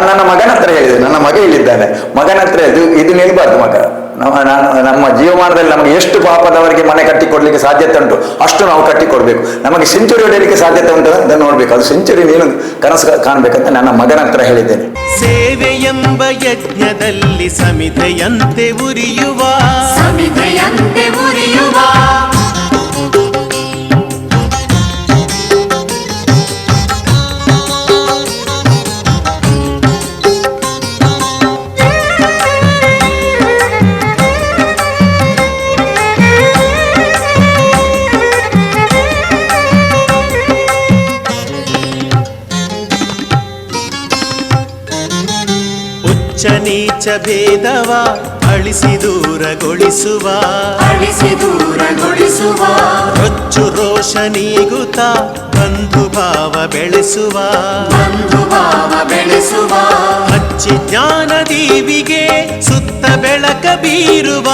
ನಾನು ನನ್ನ ಮಗನ ಹತ್ರ ಹೇಳಿದೆ ನನ್ನ ಮಗ ಹೇಳಿದ್ದಾನೆ ಮಗನ ಹತ್ರ ಇದು ಇದು ನಿಲ್ಬಾರ್ದು ಮಗ. ನಮ್ಮ ನಮ್ಮ ಜೀವಮಾನದಲ್ಲಿ ನಮಗೆ ಎಷ್ಟು ಪಾಪದವರಿಗೆ ಮನೆ ಕಟ್ಟಿಕೊಡ್ಲಿಕ್ಕೆ ಸಾಧ್ಯತೆ ಉಂಟು ಅಷ್ಟು ನಾವು ಕಟ್ಟಿಕೊಡ್ಬೇಕು. ನಮಗೆ ಸೆಂಚುರಿ ಹೊಡೆಯಲಿಕ್ಕೆ ಸಾಧ್ಯತೆ ಉಂಟು ಅದನ್ನು ನೋಡ್ಬೇಕು. ಅದು ಸೆಂಚುರಿ ನೀನು ಕನಸು ಕಾಣಬೇಕಂತ ನನ್ನ ಮಗನ ಹತ್ರ ಹೇಳಿದ್ದೇನೆ. ಸೇವೆ ಎಂಬ ಯಜ್ಞದಲ್ಲಿ ಸಮಿತೆಯಂತೆ ಉರಿಯುವ. ಸಮಿತೆಯಂತೆ ಉರಿಯುವ. ನೀಚ ಭೇದವ ಅಳಿಸಿ ದೂರಗೊಳಿಸುವ. ಅಳಿಸಿ ದೂರಗೊಳಿಸುವ. ರೊಚ್ಚು ರೋಷ ನೀಗುತ್ತ ಬಂಧು ಭಾವ ಬೆಳೆಸುವ. ಬಂಧು ಭಾವ ಬೆಳೆಸುವ. ಹಚ್ಚಿ ಜ್ಞಾನ ದೇವಿಗೆ ಸುತ್ತ ಬೆಳಕ ಬೀರುವ.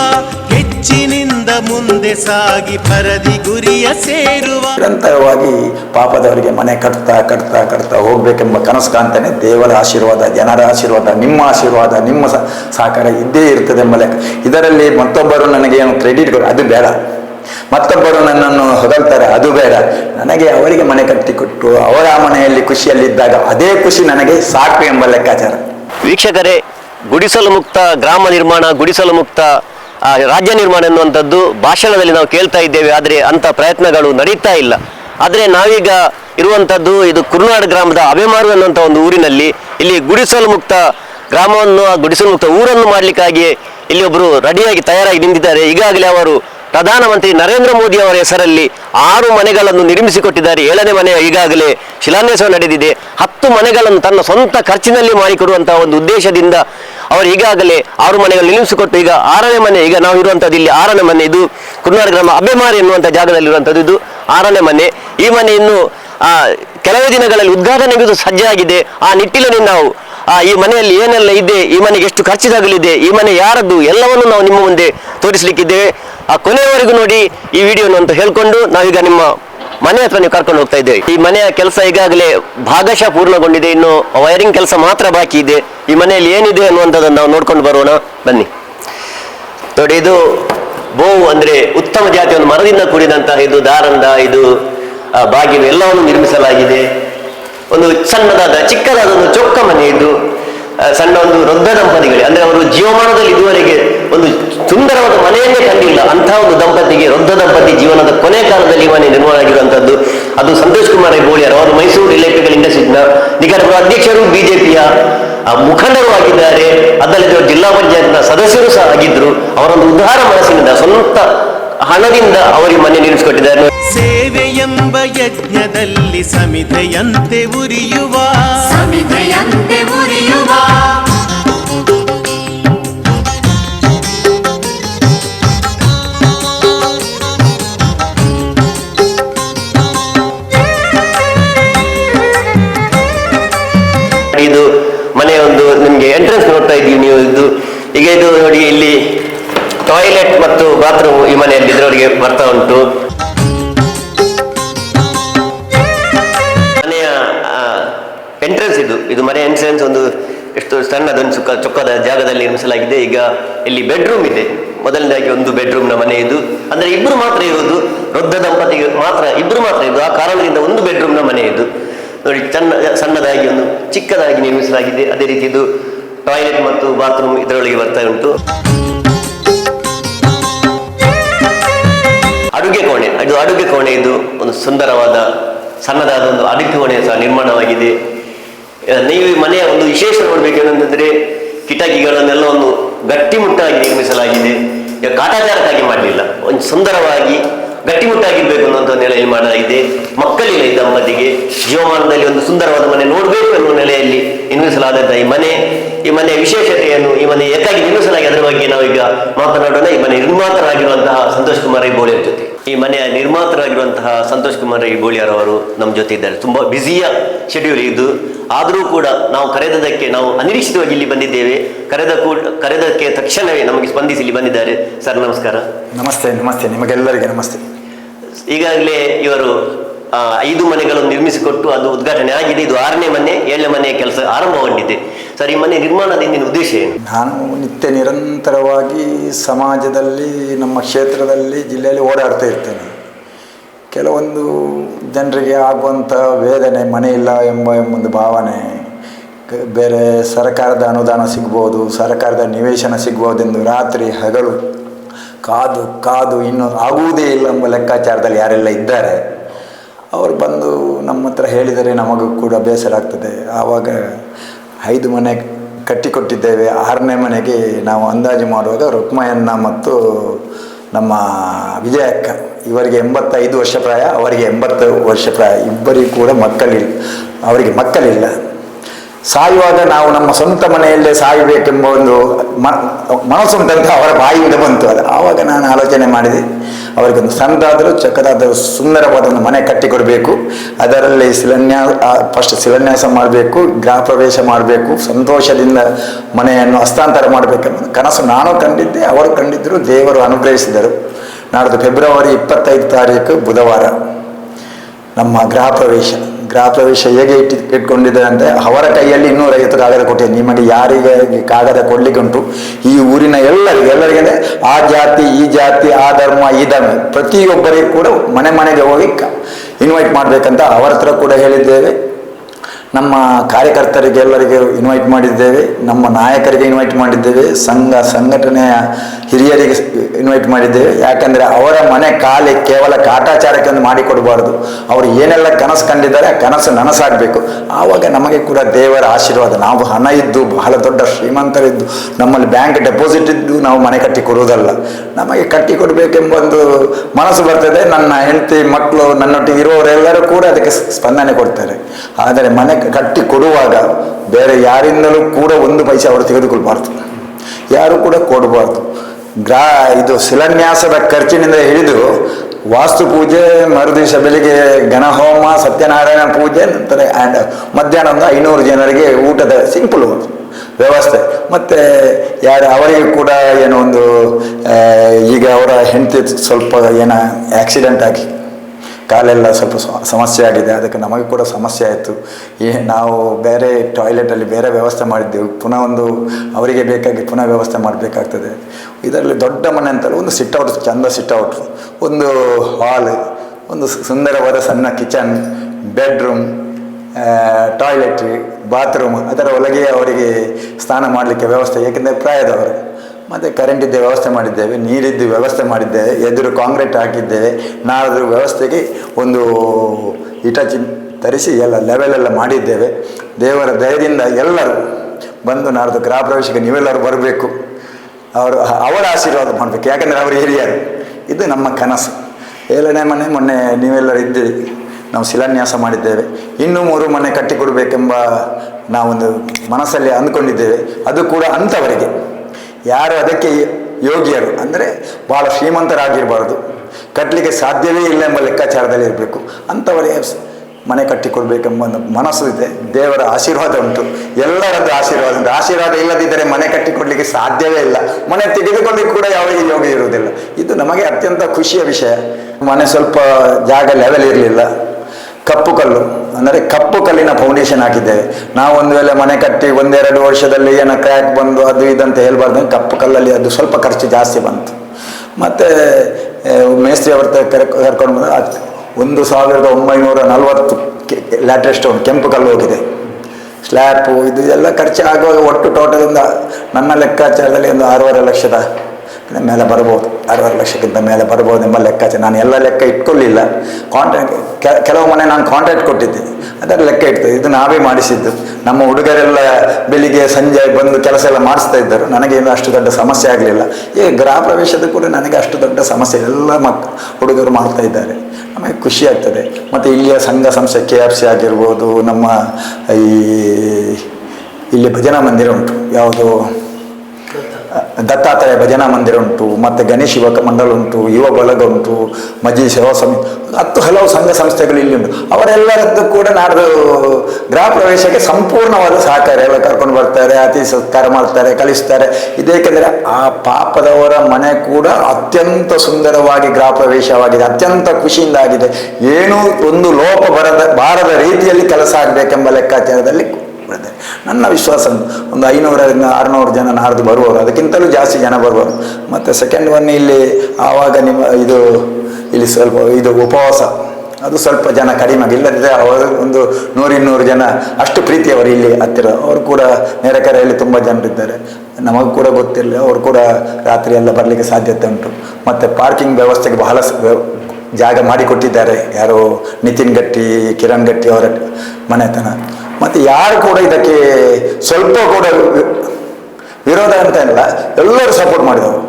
ಹೆಚ್ಚಿನಿಂದ ಮುಂದೆ ಸಾಗಿ ಪರದಿ ಗುರಿಯ ಸೇರುವ ನಿರಂತರವಾಗಿ ಪಾಪದವರಿಗೆ ಮನೆ ಕಟ್ತಾ ಕಟ್ತಾ ಕಟ್ತಾ ಹೋಗ್ಬೇಕೆಂಬ ಕನಸು ಕಾಣ್ತಾನೆ. ದೇವರ ಆಶೀರ್ವಾದ ಜನರ ಆಶೀರ್ವಾದ ನಿಮ್ಮ ಆಶೀರ್ವಾದ ನಿಮ್ಮ ಸ- ಸಹಕಾರ ಇದ್ದೇ ಇರ್ತದೆ ಎಂಬ ಲೆಕ್ಕ. ಇದರಲ್ಲಿ ಮತ್ತೊಬ್ಬರು ನನಗೆ ಏನು ಕ್ರೆಡಿಟ್ ಕೊಡ ಅದು ಬೇಡ. ಮತ್ತೊಬ್ಬರು ನನ್ನನ್ನು ಹೊಗಳ್ತಾರೆ? ಅದು ಬೇಡ. ನನಗೆ ಅವರಿಗೆ ಮನೆ ಕಟ್ಟಿಕೊಟ್ಟು ಅವರ ಮನೆಯಲ್ಲಿ ಖುಷಿಯಲ್ಲಿದ್ದಾಗ ಅದೇ ಖುಷಿ ನನಗೆ ಸಾಕು ಎಂಬ ಲೆಕ್ಕಾಚಾರ. ವೀಕ್ಷಕರೇ ಗುಡಿಸಲು ಮುಕ್ತ ಗ್ರಾಮ ನಿರ್ಮಾಣ ಗುಡಿಸಲು ಮುಕ್ತ ರಾಜ್ಯ ನಿರ್ಮಾಣ ಎನ್ನುವಂಥದ್ದು ಭಾಷಣದಲ್ಲಿ ನಾವು ಕೇಳ್ತಾ ಇದ್ದೇವೆ, ಆದರೆ ಅಂಥ ಪ್ರಯತ್ನಗಳು ನಡೀತಾ ಇಲ್ಲ. ಆದರೆ ನಾವೀಗ ಇರುವಂಥದ್ದು ಇದು ಕುರುನಾಡು ಗ್ರಾಮದ ಅಭಿಮಾರು ಅನ್ನುವಂಥ ಒಂದು ಊರಿನಲ್ಲಿ, ಇಲ್ಲಿ ಗುಡಿಸಲು ಮುಕ್ತ ಗ್ರಾಮವನ್ನು ಆ ಗುಡಿಸಲು ಮುಕ್ತ ಊರನ್ನು ಮಾಡಲಿಕ್ಕಾಗಿ ಇಲ್ಲಿ ಒಬ್ಬರು ರೆಡಿಯಾಗಿ ತಯಾರಾಗಿ ನಿಂತಿದ್ದಾರೆ. ಈಗಾಗಲೇ ಅವರು ಪ್ರಧಾನಮಂತ್ರಿ ನರೇಂದ್ರ ಮೋದಿ ಅವರ ಹೆಸರಲ್ಲಿ ಆರು ಮನೆಗಳನ್ನು ನಿರ್ಮಿಸಿಕೊಟ್ಟಿದ್ದಾರೆ. ಏಳನೇ ಮನೆ ಈಗಾಗಲೇ ಶಿಲಾನ್ಯಾಸ ನಡೆದಿದೆ. ಹತ್ತು ಮನೆಗಳನ್ನು ತನ್ನ ಸ್ವಂತ ಖರ್ಚಿನಲ್ಲಿ ಮಾಡಿಕೊಡುವಂತಹ ಒಂದು ಉದ್ದೇಶದಿಂದ ಅವರು ಈಗಾಗಲೇ ಆರು ಮನೆಗಳು ನಿರ್ಮಿಸಿಕೊಟ್ಟು ಈಗ ಆರನೇ ಮನೆ ಈಗ ನಾವು ಇರುವಂಥದ್ದು ಇಲ್ಲಿ ಆರನೇ ಮನೆ ಇದು ಕುನ್ನಾರ ಗ್ರಾಮ ಅಬ್ಬೆಮಾರಿ ಎನ್ನುವಂಥ ಜಾಗದಲ್ಲಿರುವಂಥದ್ದು ಇದು ಆರನೇ ಮನೆ. ಈ ಮನೆಯನ್ನು ಆ, ಕೆಲವೇ ದಿನಗಳಲ್ಲಿ ಉದ್ಘಾಟನೆಗೂ ಸಜ್ಜಾಗಿದೆ ಆ ನಿಟ್ಟಿನಲ್ಲಿ ನಾವು ಆ, ಈ ಮನೆಯಲ್ಲಿ ಏನೆಲ್ಲ ಇದೆ ಈ ಮನೆಗೆ ಎಷ್ಟು ಖರ್ಚಿದಾಗಲಿದೆ ಈ ಮನೆ ಯಾರದ್ದು ಎಲ್ಲವನ್ನು ನಾವು ನಿಮ್ಮ ಮುಂದೆ ತೋರಿಸಲಿಕ್ಕಿದ್ದೇವೆ. ಆ ಕೊನೆಯವರೆಗೂ ನೋಡಿ ಈ ವಿಡಿಯೋನ ಅಂತ ಹೇಳ್ಕೊಂಡು ನಾವೀಗ ನಿಮ್ಮ ಮನೆ ಹತ್ರ ನೀವು ಕರ್ಕೊಂಡು ಹೋಗ್ತಾ ಇದ್ದೇವೆ ಈ ಮನೆಯ ಕೆಲಸ ಈಗಾಗಲೇ ಭಾಗಶಃ ಪೂರ್ಣಗೊಂಡಿದೆ. ಇನ್ನು ವೈರಿಂಗ್ ಕೆಲಸ ಮಾತ್ರ ಬಾಕಿ ಇದೆ. ಈ ಮನೆಯಲ್ಲಿ ಏನಿದೆ ಅನ್ನುವಂಥದ್ದನ್ನು ನಾವು ನೋಡ್ಕೊಂಡು ಬರೋಣ. ಬನ್ನಿ. ನೋಡಿ, ಇದು ಬೋವು ಅಂದ್ರೆ ಉತ್ತಮ ಜಾತಿಯ ಒಂದು ಮರದಿಂದ ಕೂಡಿದಂತಹ ಇದು ದಾರಂದ, ಇದು ಬಾಗಿಲು ಎಲ್ಲವನ್ನು ನಿರ್ಮಿಸಲಾಗಿದೆ. ಒಂದು ಸಣ್ಣದಾದ, ಚಿಕ್ಕದಾದ ಒಂದು ಚೊಕ್ಕ ಮನೆ ಇದು. ಸಣ್ಣ ಒಂದು ವೃದ್ಧ ದಂಪತಿಗಳಿಗೆ ಅಂದ್ರೆ ಅವರು ಜೀವಮಾನದಲ್ಲಿ ಇದುವರೆಗೆ ಒಂದು ಸುಂದರವಾದ ಮನೆಯನ್ನೇ ಕಂಡಿಲ್ಲ. ಅಂತಹ ಒಂದು ದಂಪತಿಗೆ ವೃದ್ಧ ದಂಪತಿ ಜೀವನದ ಕೊನೆ ಕಾಲದಲ್ಲಿ ಮನೆ ನಿರ್ಮಾಣ ಆಗಿರುವಂತದ್ದು ಅದು ಸಂತೋಷ್ ಕುಮಾರ್ ಗೋಳಿಯರ್ ಅವರು ಮೈಸೂರು ಎಲೆಕ್ಟ್ರಿಕಲ್ ಇಂಡಸ್ಟ್ರೀಸ್ನ ನಿಕಟ ಅಧ್ಯಕ್ಷರು ಬಿಜೆಪಿಯ ಮುಖಂಡರು ಆಗಿದ್ದಾರೆ. ಅದರಲ್ಲಿ ಅವರು ಜಿಲ್ಲಾ ಪಂಚಾಯತ್ನ ಸದಸ್ಯರು ಸಹ ಆಗಿದ್ರು. ಅವರೊಂದು ಉದಾರ ಮನಸ್ಸಿನಿಂದ ಸ್ವಂತ ಹಣದಿಂದ ಅವರಿಗೆ ಮನೆ ನಿರ್ಮಿಸಿಕೊಟ್ಟಿದ್ದಾರೆ. ಸೇವೆ ಎಂಬ ಯಜ್ಞದಲ್ಲಿ ಸಮಿತೆಯಂತೆ ಉರಿಯುವ ಸಮಿತೆಯಂತೆ ಉರಿಯುವ. ಇದು, ಈಗ ಇದು ನೋಡಿ ಇಲ್ಲಿ ಟಾಯ್ಲೆಟ್ ಮತ್ತು ಬಾತ್ರೂಮ್ ಈ ಮನೆಯಲ್ಲಿ ಇದ್ರವರಿಗೆ ಬರ್ತಾ ಉಂಟು. ಮನೆಯ ಎಂಟ್ರೆನ್ಸ್ ಇದು. ಇದು ಮನೆ ಎಂಟ್ರೆನ್ಸ್ ಒಂದು ಎಷ್ಟು ಸಣ್ಣದೊಂದು ಚುಕ್ಕ ಚೊಕ್ಕದ ಜಾಗದಲ್ಲಿ ನಿರ್ಮಿಸಲಾಗಿದೆ. ಈಗ ಇಲ್ಲಿ ಬೆಡ್ರೂಮ್ ಇದೆ. ಮೊದಲನೇದಾಗಿ ಒಂದು ಬೆಡ್ರೂಮ್ನ ಮನೆ ಇದು. ಅಂದ್ರೆ ಇಬ್ಬರು ಮಾತ್ರ ಇರುವುದು ವೃದ್ಧ ದಂಪತಿಗೆ ಮಾತ್ರ ಇಬ್ಬರು ಮಾತ್ರ ಇದು ಆ ಕಾರಣದಿಂದ ಒಂದು ಬೆಡ್ರೂಮ್ನ ಮನೆ ಇದು. ನೋಡಿ ಸಣ್ಣ ಸಣ್ಣದಾಗಿ ಒಂದು ಚಿಕ್ಕದಾಗಿ ನಿರ್ಮಿಸಲಾಗಿದೆ. ಅದೇ ರೀತಿ ಇದು ಟಾಯ್ಲೆಟ್ ಮತ್ತು ಬಾತ್ರೂಮ್ ಇದರೊಳಗೆ ಬರ್ತಾ ಉಂಟು. ಅಡುಗೆ ಕೋಣೆ, ಅದು ಅಡುಗೆ ಕೋಣೆ ಇದು ಒಂದು ಸುಂದರವಾದ, ಸಣ್ಣದಾದ ಒಂದು ಅಡುಗೆ ಕೋಣೆ ಸಹ ನಿರ್ಮಾಣವಾಗಿದೆ. ನೀವು ಮನೆಯ ಒಂದು ವಿಶೇಷ ನೋಡ್ಬೇಕೇನಂತಂದ್ರೆ ಕಿಟಕಿಗಳನ್ನೆಲ್ಲ ಒಂದು ಗಟ್ಟಿಮುಟ್ಟಾಗಿ ನಿರ್ಮಿಸಲಾಗಿದೆ. ಕಾಟಾಚಾರಕ್ಕಾಗಿ ಮಾಡಲಿಲ್ಲ. ಒಂದು ಸುಂದರವಾಗಿ ಗಟ್ಟಿಮುಟ್ಟಾಗಿರ್ಬೇಕು ಅನ್ನುವಂಥ ನೆಲೆಯಲ್ಲಿ ಮಾಡಲಾಗಿದೆ. ಮಕ್ಕಳಿಲ್ಲ ಈ ದಂಪತಿಗೆ. ಜೀವಮಾನದಲ್ಲಿ ಒಂದು ಸುಂದರವಾದ ಮನೆ ನೋಡಬೇಕು ಎನ್ನುವ ನೆಲೆಯಲ್ಲಿ ನಿರ್ಮಿಸಲಾದಂತಹ ಈ ಮನೆ. ಈ ಮನೆಯ ವಿಶೇಷತೆಯನ್ನು, ಈ ಮನೆ ಏಕಾಗಿ ನಿರ್ಮಿಸಲಾಗಿ ಅದರ ಬಗ್ಗೆ ನಾವೀಗ ಮಾತನಾಡೋಣ. ಈ ಮನೆ ನಿರ್ಮಾತರಾಗಿರುವಂತಹ ಸಂತೋಷ್ ಕುಮಾರ್ ಬೋಳಿಯರ್ ಜೊತೆ. ಈ ಮನೆಯ ನಿರ್ಮಾತರಾಗಿರುವಂತಹ ಸಂತೋಷ್ ಕುಮಾರ್ ಗೋಳಿಯಾರ್ ಅವರು ನಮ್ಮ ಜೊತೆ ಇದ್ದಾರೆ. ತುಂಬಾ ಬ್ಯುಸಿಯ ಶೆಡ್ಯೂಲ್ ಇದು ಆದರೂ ಕೂಡ ನಾವು ಕರೆದದಕ್ಕೆ ನಾವು ಅನಿರೀಕ್ಷಿತವಾಗಿ ಇಲ್ಲಿ ಬಂದಿದ್ದೇವೆ. ಕರೆದ ಕೂಡ ಕರೆದಕ್ಕೆ ತಕ್ಷಣವೇ ನಮಗೆ ಸ್ಪಂದಿಸಿ ಇಲ್ಲಿ ಬಂದಿದ್ದಾರೆ. ಸರ್ ನಮಸ್ಕಾರ. ನಮಸ್ತೆ ನಮಸ್ತೆ. ನಿಮಗೆಲ್ಲರಿಗೆ ನಮಸ್ತೆ. ಈಗಾಗಲೇ ಇವರು ಐದು ಮನೆಗಳನ್ನು ನಿರ್ಮಿಸಿಕೊಟ್ಟು ಅದು ಉದ್ಘಾಟನೆ ಆಗಿದೆ. ಇದು ಆರನೇ ಮನೆ, ಏಳನೇ ಮನೆಯ ಕೆಲಸ ಆರಂಭಗೊಂಡಿದೆ. ಸರ್, ಈ ಮನೆ ನಿರ್ಮಾಣದ ಹಿಂದಿನ ಉದ್ದೇಶ ಏನು? ನಾನು ನಿತ್ಯ ನಿರಂತರವಾಗಿ ಸಮಾಜದಲ್ಲಿ, ನಮ್ಮ ಕ್ಷೇತ್ರದಲ್ಲಿ, ಜಿಲ್ಲೆಯಲ್ಲಿ ಓಡಾಡ್ತಾ ಇರ್ತೇನೆ. ಕೆಲವೊಂದು ಜನರಿಗೆ ಆಗುವಂಥ ವೇದನೆ, ಮನೆ ಇಲ್ಲ ಎಂಬ ಒಂದು ಭಾವನೆ ಬೇರೆ ಸರ್ಕಾರದ ಅನುದಾನ ಸಿಗ್ಬೋದು, ಸರ್ಕಾರದ ನಿವೇಶನ ಸಿಗ್ಬೋದೆಂದು ರಾತ್ರಿ ಹಗಲು, ಕಾದು ಕಾದು ಇನ್ನು ಆಗುವುದೇ ಇಲ್ಲ ಎಂಬ ಲೆಕ್ಕಾಚಾರದಲ್ಲಿ ಯಾರೆಲ್ಲ ಇದ್ದಾರೆ ಅವರು ಬಂದು ನಮ್ಮ ಹತ್ರ ಹೇಳಿದರೆ ನಮಗೂ ಕೂಡ ಬೇಸರ ಆಗ್ತದೆ. ಆವಾಗ ಐದು ಮನೆ ಕಟ್ಟಿಕೊಟ್ಟಿದ್ದೇವೆ. ಆರನೇ ಮನೆಗೆ ನಾವು ಅಂದಾಜು ಮಾಡುವಾಗ ರುಕ್ಮಯಣ್ಣ ಮತ್ತು ನಮ್ಮ ವಿಜಯಕ್ಕ ಇವರಿಗೆ ಎಂಬತ್ತೈದು ವರ್ಷ ಪ್ರಾಯ, ಅವರಿಗೆ ಎಂಬತ್ತು ವರ್ಷ ಪ್ರಾಯ. ಇಬ್ಬರಿಗೂ ಕೂಡ ಮಕ್ಕಳಿಲ್ಲ, ಅವರಿಗೆ ಮಕ್ಕಳಿಲ್ಲ. ಸಾಯುವಾಗ ನಾವು ನಮ್ಮ ಸ್ವಂತ ಮನೆಯಲ್ಲೇ ಸಾಯಬೇಕೆಂಬ ಒಂದು ಮ- ಮನಸ್ಸುಂಟಂತ ಅವರ ಬಾಯಿಯಿಂದ ಬಂತು. ಅದು ಆವಾಗ ನಾನು ಆಲೋಚನೆ ಮಾಡಿದೆ, ಅವರಿಗೊಂದು ಸಣ್ಣದಾದರೂ ಚಕ್ಕದಾದರೂ ಸುಂದರವಾದ ಒಂದು ಮನೆ ಕಟ್ಟಿಕೊಡಬೇಕು. ಅದರಲ್ಲಿ ಶಿಲಾನ್ಯಾಸ ಫಸ್ಟ್ ಶಿಲಾನ್ಯಾಸ ಮಾಡಬೇಕು, ಗೃಹ ಪ್ರವೇಶ ಮಾಡಬೇಕು, ಸಂತೋಷದಿಂದ ಮನೆಯನ್ನು ಹಸ್ತಾಂತರ ಮಾಡಬೇಕೆಂಬ ಕನಸು ನಾನು ಕಂಡಿದ್ದೆ, ಅವರು ಕಂಡಿದ್ದರು, ದೇವರು ಅನುಗ್ರಹಿಸಿದರು. ನಾಡಿದ್ದು ಫೆಬ್ರವರಿ ಇಪ್ಪತ್ತೈದು ತಾರೀಕು ಬುಧವಾರ, ನಮ್ಮ ಗೃಹ ಪ್ರವೇಶ. ಗೃಹ ಪ್ರವೇಶ ಹೇಗೆ ಇಟ್ಟು ಇಟ್ಕೊಂಡಿದೆ ಅಂದರೆ ಅವರ ಕೈಯಲ್ಲಿ ಇನ್ನೂರೈವತ್ತು ಕಾಗದ ಕೊಟ್ಟಿದೆ ನಿಮಗೆ ಯಾರಿಗೆ ಕಾಗದ ಕೊಡ್ಲಿಕ್ಕೆ ಉಂಟು? ಈ ಊರಿನ ಎಲ್ಲರಿಗೆ ಎಲ್ಲರಿಗೆ ಅಂದರೆ ಆ ಜಾತಿ, ಈ ಜಾತಿ, ಆ ಧರ್ಮ, ಈ ಧರ್ಮ, ಪ್ರತಿಯೊಬ್ಬರಿಗೂ ಕೂಡ ಮನೆ ಮನೆಗೆ ಹೋಗಿ ಇನ್ವೈಟ್ ಮಾಡಬೇಕಂತ ಅವರ ಹತ್ರ ಕೂಡ ಹೇಳಿದ್ದೇವೆ. ನಮ್ಮ ಕಾರ್ಯಕರ್ತರಿಗೆ ಎಲ್ಲರಿಗೆ ಇನ್ವೈಟ್ ಮಾಡಿದ್ದೇವೆ, ನಮ್ಮ ನಾಯಕರಿಗೆ ಇನ್ವೈಟ್ ಮಾಡಿದ್ದೇವೆ, ಸಂಘ, ಸಂಘಟನೆಯ ಹಿರಿಯರಿಗೆ ಇನ್ವೈಟ್ ಮಾಡಿದ್ದೇವೆ. ಯಾಕಂದರೆ ಅವರ ಮನೆ ಕಾಲಿ ಕೇವಲ ಕಾಟಾಚಾರಕ್ಕೆ ಒಂದು ಮಾಡಿಕೊಡಬಾರ್ದು. ಅವರು ಏನೆಲ್ಲ ಕನಸು ಕಂಡಿದ್ದಾರೆ, ಆ ಕನಸು ನನಸಾಗಬೇಕು. ಆವಾಗ ನಮಗೆ ಕೂಡ ದೇವರ ಆಶೀರ್ವಾದ. ನಾವು ಹಣ ಇದ್ದು, ಬಹಳ ದೊಡ್ಡ ಶ್ರೀಮಂತರಿದ್ದು, ನಮ್ಮಲ್ಲಿ ಬ್ಯಾಂಕ್ ಡೆಪಾಸಿಟ್ ಇದ್ದು ನಾವು ಮನೆ ಕಟ್ಟಿ ಕೊಡುವುದಲ್ಲ. ನಮಗೆ ಕಟ್ಟಿ ಕೊಡಬೇಕೆಂಬ ಒಂದು ಮನಸ್ಸು ಬರ್ತದೆ. ನನ್ನ ಹೆಂಡತಿ ಮಕ್ಕಳು ನನ್ನೊಟ್ಟಿಗೆ ಇರುವವರೆಲ್ಲರೂ ಕೂಡ ಅದಕ್ಕೆ ಸ್ಪಂದನೆ ಕೊಡ್ತಾರೆ. ಆದರೆ ಮನೆ ಕಟ್ಟಿ ಕೊಡುವಾಗ ಬೇರೆ ಯಾರಿಂದಲೂ ಕೂಡ ಒಂದು ಪೈಸೆ ಅವರು ತೆಗೆದುಕೊಳ್ಬಾರ್ದು. ಯಾರು ಕೂಡ ಕೊಡಬಾರ್ದು. ಗ್ರಾ, ಇದು ಶಿಲಾನ್ಯಾಸದ ಖರ್ಚಿನಿಂದ ಹಿಡಿದು ವಾಸ್ತು ಪೂಜೆ, ಮರುದಿವಸ ಬೆಳಿಗ್ಗೆ ಘನಹೋಮ, ಸತ್ಯನಾರಾಯಣ ಪೂಜೆ, ನಂತರ ಆ್ಯಂಡ್ ಮಧ್ಯಾಹ್ನ ಒಂದು ಐನೂರು ಜನರಿಗೆ ಊಟದ ಸಿಂಪಲ್ ವ್ಯವಸ್ಥೆ. ಮತ್ತು ಯಾರು, ಅವರಿಗೆ ಕೂಡ ಏನೋ ಒಂದು ಈಗ ಅವರ ಹೆಂಡತಿ ಸ್ವಲ್ಪ ಏನೋ ಆಕ್ಸಿಡೆಂಟ್ ಆಗಿ ಕಾಲೆಲ್ಲ ಸ್ವಲ್ಪ ಸಮಸ್ಯೆ ಆಗಿದೆ, ಅದಕ್ಕೆ ನಮಗೆ ಕೂಡ ಸಮಸ್ಯೆ ಆಯಿತು. ಈ ನಾವು ಬೇರೆ ಟಾಯ್ಲೆಟಲ್ಲಿ ಬೇರೆ ವ್ಯವಸ್ಥೆ ಮಾಡಿದ್ದೆವು. ಪುನಃ ಒಂದು ಅವರಿಗೆ ಬೇಕಾಗಿ ಪುನಃ ವ್ಯವಸ್ಥೆ ಮಾಡಬೇಕಾಗ್ತದೆ. ಇದರಲ್ಲಿ ದೊಡ್ಡ ಮನೆ ಅಂತಲ್ಲ, ಒಂದು ಸಿಟ್ಔಟ್ ಚಂದ ಸಿಟ್ಔಟ್ ಒಂದು ಹಾಲ್ ಒಂದು ಸುಂದರವಾದ ಸಣ್ಣ ಕಿಚನ್ ಬೆಡ್ರೂಮ್ ಟಾಯ್ಲೆಟ್ ಬಾತ್ರೂಮ್ ಅದರ ಒಳಗೆ ಅವರಿಗೆ ಸ್ನಾನ ಮಾಡಲಿಕ್ಕೆ ವ್ಯವಸ್ಥೆ, ಏಕೆಂದರೆ ಪ್ರಾಯದವರು. ಮತ್ತು ಕರೆಂಟಿದ್ದ ವ್ಯವಸ್ಥೆ ಮಾಡಿದ್ದೇವೆ, ನೀರಿದ್ದು ವ್ಯವಸ್ಥೆ ಮಾಡಿದ್ದೇವೆ, ಎದುರು ಕಾಂಕ್ರೀಟ್ ಹಾಕಿದ್ದೇವೆ ನಾಡ್ದು ವ್ಯವಸ್ಥೆಗೆ ಒಂದು ಇಟಚಿ ತರಿಸಿ ಎಲ್ಲ ಲೆವೆಲೆಲ್ಲ ಮಾಡಿದ್ದೇವೆ. ದೇವರ ದಯದಿಂದ ಎಲ್ಲರೂ ಬಂದು ನಾಡ್ದು ಗೃಹ ಪ್ರವೇಶಕ್ಕೆ ನೀವೆಲ್ಲರೂ ಬರಬೇಕು. ಅವರು, ಅವರ ಆಶೀರ್ವಾದ ಮಾಡಬೇಕು, ಯಾಕಂದರೆ ಅವರು ಹಿರಿಯರು. ಇದು ನಮ್ಮ ಕನಸು. ಏಳನೇ ಮನೆ, ಮೊನ್ನೆ ನೀವೆಲ್ಲರೂ ಇದ್ದೀರಿ. ನಾವು ಶಿಲಾನ್ಯಾಸ ಮಾಡಿದ್ದೇವೆ. ಇನ್ನೂ ಮೂರು ಮನೆ ಕಟ್ಟಿಕೊಡಬೇಕೆಂಬ ನಾವೊಂದು ಮನಸ್ಸಲ್ಲಿ ಅಂದ್ಕೊಂಡಿದ್ದೇವೆ. ಅದು ಕೂಡ ಅಂಥವರಿಗೆ. ಯಾರು ಅದಕ್ಕೆ ಯೋಗ್ಯರು? ಅಂದರೆ ಭಾಳ ಶ್ರೀಮಂತರಾಗಿರಬಾರ್ದು. ಕಟ್ಟಲಿಕ್ಕೆ ಸಾಧ್ಯವೇ ಇಲ್ಲ ಎಂಬ ಲೆಕ್ಕಾಚಾರದಲ್ಲಿ ಇರಬೇಕು. ಅಂಥವರೇ ಮನೆ ಕಟ್ಟಿಕೊಡ್ಬೇಕೆಂಬ ಒಂದು ಮನಸ್ಸು ಇದೆ. ದೇವರ ಆಶೀರ್ವಾದ ಉಂಟು. ಎಲ್ಲರದ್ದು ಆಶೀರ್ವಾದ ಉಂಟು. ಆಶೀರ್ವಾದ ಇಲ್ಲದಿದ್ದರೆ ಮನೆ ಕಟ್ಟಿಕೊಡ್ಲಿಕ್ಕೆ ಸಾಧ್ಯವೇ ಇಲ್ಲ. ಮನೆ ತೆಗೆದುಕೊಳ್ಳಿಕ್ಕೆ ಕೂಡ ಯಾವುದೇ ಯೋಗ ಇರುವುದಿಲ್ಲ. ಇದು ನಮಗೆ ಅತ್ಯಂತ ಖುಷಿಯ ವಿಷಯ. ಮನೆ ಸ್ವಲ್ಪ ಜಾಗ ಲೆವೆಲ್ ಇರಲಿಲ್ಲ. ಕಪ್ಪು ಕಲ್ಲು, ಅಂದರೆ ಕಪ್ಪು ಕಲ್ಲಿನ ಫೌಂಡೇಶನ್ ಹಾಕಿದ್ದೇವೆ. ನಾವು ಒಂದು ವೇಳೆ ಮನೆ ಕಟ್ಟಿ ಒಂದೆರಡು ವರ್ಷದಲ್ಲಿ ಏನೋ ಕ್ರ್ಯಾಕ್ ಬಂದು ಅದು ಇದಂತ ಹೇಳ್ಬಾರ್ದು. ಕಪ್ಪು ಕಲ್ಲಲ್ಲಿ ಅದು ಸ್ವಲ್ಪ ಖರ್ಚು ಜಾಸ್ತಿ ಬಂತು. ಮತ್ತು ಮೇಸ್ತ್ರಿ ಅವ್ರ ಕರ್ಕೊ ಕರೆ ಕರ್ಕೊಂಡು ಬಂದು ಒಂದು ಸಾವಿರದ ಒಂಬೈನೂರ ನಲವತ್ತು ಲ್ಯಾಟ್ರೆಸ್ಟ್ ಸ್ಟೋನ್ ಕೆಂಪು ಕಲ್ಲು ಹೋಗಿದೆ. ಸ್ಲ್ಯಾಪು ಇದು ಎಲ್ಲ ಖರ್ಚು ಆಗುವಾಗ ಒಟ್ಟು ಟೋಟಲ್ ನನ್ನ ಲೆಕ್ಕಾಚಾರದಲ್ಲಿ ಒಂದು ಆರೂವರೆ ಲಕ್ಷದ ಮೇಲೆ ಬರ್ಬೋದು ಆರೂವರೆ ಲಕ್ಷಕ್ಕಿಂತ ಮೇಲೆ ಬರ್ಬೋದು ಎಂಬ ಲೆಕ್ಕಾಚಾರ. ನಾನು ಎಲ್ಲ ಲೆಕ್ಕ ಇಟ್ಕೊಳ್ಳಿಲ್ಲ. ಕಾಂಟ್ರಾಕ್ಟ್ ಕೆಲವು ಮನೆ ನಾನು ಕಾಂಟ್ರಾಕ್ಟ್ ಕೊಟ್ಟಿದ್ದೆ ಅದರ ಲೆಕ್ಕ ಇಡ್ತದೆ ಇದು ನಾವೇ ಮಾಡಿಸಿದ್ದು. ನಮ್ಮ ಹುಡುಗರೆಲ್ಲ ಬೆಳಿಗ್ಗೆ, ಸಂಜೆ ಬಂದು ಕೆಲಸ ಎಲ್ಲ ಮಾಡಿಸ್ತಾ ಇದ್ದರು. ನನಗೇನು ಅಷ್ಟು ದೊಡ್ಡ ಸಮಸ್ಯೆ ಆಗಲಿಲ್ಲ. ಈ ಗೃಹ ಪ್ರವೇಶದ ಕೂಡ ನನಗೆ ಅಷ್ಟು ದೊಡ್ಡ ಸಮಸ್ಯೆ ಎಲ್ಲ ಮಕ್ ಹುಡುಗರು ಮಾಡ್ತಾ ಇದ್ದಾರೆ. ನಮಗೆ ಖುಷಿ ಆಗ್ತದೆ. ಮತ್ತು ಇಲ್ಲಿಯ ಸಂಘ ಸಂಸ್ಥೆ ಕೆ ಎಫ್ ಸಿ ಆಗಿರ್ಬೋದು, ನಮ್ಮ ಈ, ಇಲ್ಲಿ ಭಜನಾ ಮಂದಿರ ಉಂಟು. ಯಾವುದು ದತ್ತಾತ್ರೇಯ ಭಜನಾ ಮಂದಿರ ಉಂಟು, ಮತ್ತು ಗಣೇಶ ಯುವಕ ಮಂಡಲ ಉಂಟು, ಯುವ ಬಳಗ ಉಂಟು, ಮಜಿ ಸೇವಾ ಸಮಿತಿ, ಹತ್ತು ಹಲವು ಸಂಘ ಸಂಸ್ಥೆಗಳು ಇಲ್ಲಿ ಉಂಟು. ಅವರೆಲ್ಲರದ್ದು ಕೂಡ ನಾಡ್ದು ಗೃಹ ಪ್ರವೇಶಕ್ಕೆ ಸಂಪೂರ್ಣವಾದ ಸಹಕಾರ ಎಲ್ಲ ಕರ್ಕೊಂಡು ಬರ್ತಾರೆ ಅತಿ ಸತ್ಕಾರ ಮಾಡ್ತಾರೆ, ಕಲಿಸ್ತಾರೆ. ಇದೇಕೆಂದರೆ ಆ ಪಾಪದವರ ಮನೆ ಕೂಡ ಅತ್ಯಂತ ಸುಂದರವಾಗಿ ಗೃಹ ಪ್ರವೇಶವಾಗಿದೆ, ಅತ್ಯಂತ ಖುಷಿಯಿಂದ ಆಗಿದೆ ಏನೂ ಒಂದು ಲೋಪ ಬರದ, ಬಾರದ ರೀತಿಯಲ್ಲಿ ಕೆಲಸ ಆಗಬೇಕೆಂಬ ಲೆಕ್ಕಾಚಾರದಲ್ಲಿ ನನ್ನ ವಿಶ್ವಾಸ ಒಂದು ಐನೂರರಿಂದ ಆರುನೂರು ಜನ ನಾಡ್ದು ಬರುವವರು, ಅದಕ್ಕಿಂತಲೂ ಜಾಸ್ತಿ ಜನ ಬರುವವರು ಮತ್ತು ಸೆಕೆಂಡ್ ಒನ್ ಇಲ್ಲಿ ಆವಾಗ ನಿಮ್ಮ ಇದು, ಇಲ್ಲಿ ಸ್ವಲ್ಪ ಇದು ಉಪವಾಸ, ಅದು ಸ್ವಲ್ಪ ಜನ ಕಡಿಮೆ ಇಲ್ಲದಿದ್ದರೆ ಅವರು ಒಂದು ನೂರಿನ್ನೂರು ಜನ ಅಷ್ಟು ಪ್ರೀತಿಯವರು ಇಲ್ಲಿ ಹತ್ತಿರ. ಅವರು ಕೂಡ ನೆರೆಕರೆಯಲ್ಲಿ ತುಂಬ ಜನರಿದ್ದಾರೆ ನಮಗೂ ಕೂಡ ಗೊತ್ತಿರಲಿಲ್ಲ ಅವರು ಕೂಡ ರಾತ್ರಿ ಎಲ್ಲ ಬರಲಿಕ್ಕೆ ಸಾಧ್ಯತೆ ಉಂಟು. ಮತ್ತು ಪಾರ್ಕಿಂಗ್ ವ್ಯವಸ್ಥೆಗೆ ಬಹಳ ಜಾಗ ಮಾಡಿಕೊಟ್ಟಿದ್ದಾರೆ. ಯಾರೋ ನಿತಿನ್ ಗಟ್ಟಿ, ಕಿರಣ್ ಗಟ್ಟಿ ಅವರ ಮನೆತನ. ಮತ್ತು ಯಾರು ಕೂಡ ಇದಕ್ಕೆ ಸ್ವಲ್ಪ ಕೂಡ ವಿರೋಧ ಅಂತ ಇಲ್ಲ ಎಲ್ಲರೂ ಸಪೋರ್ಟ್ ಮಾಡಿದವರು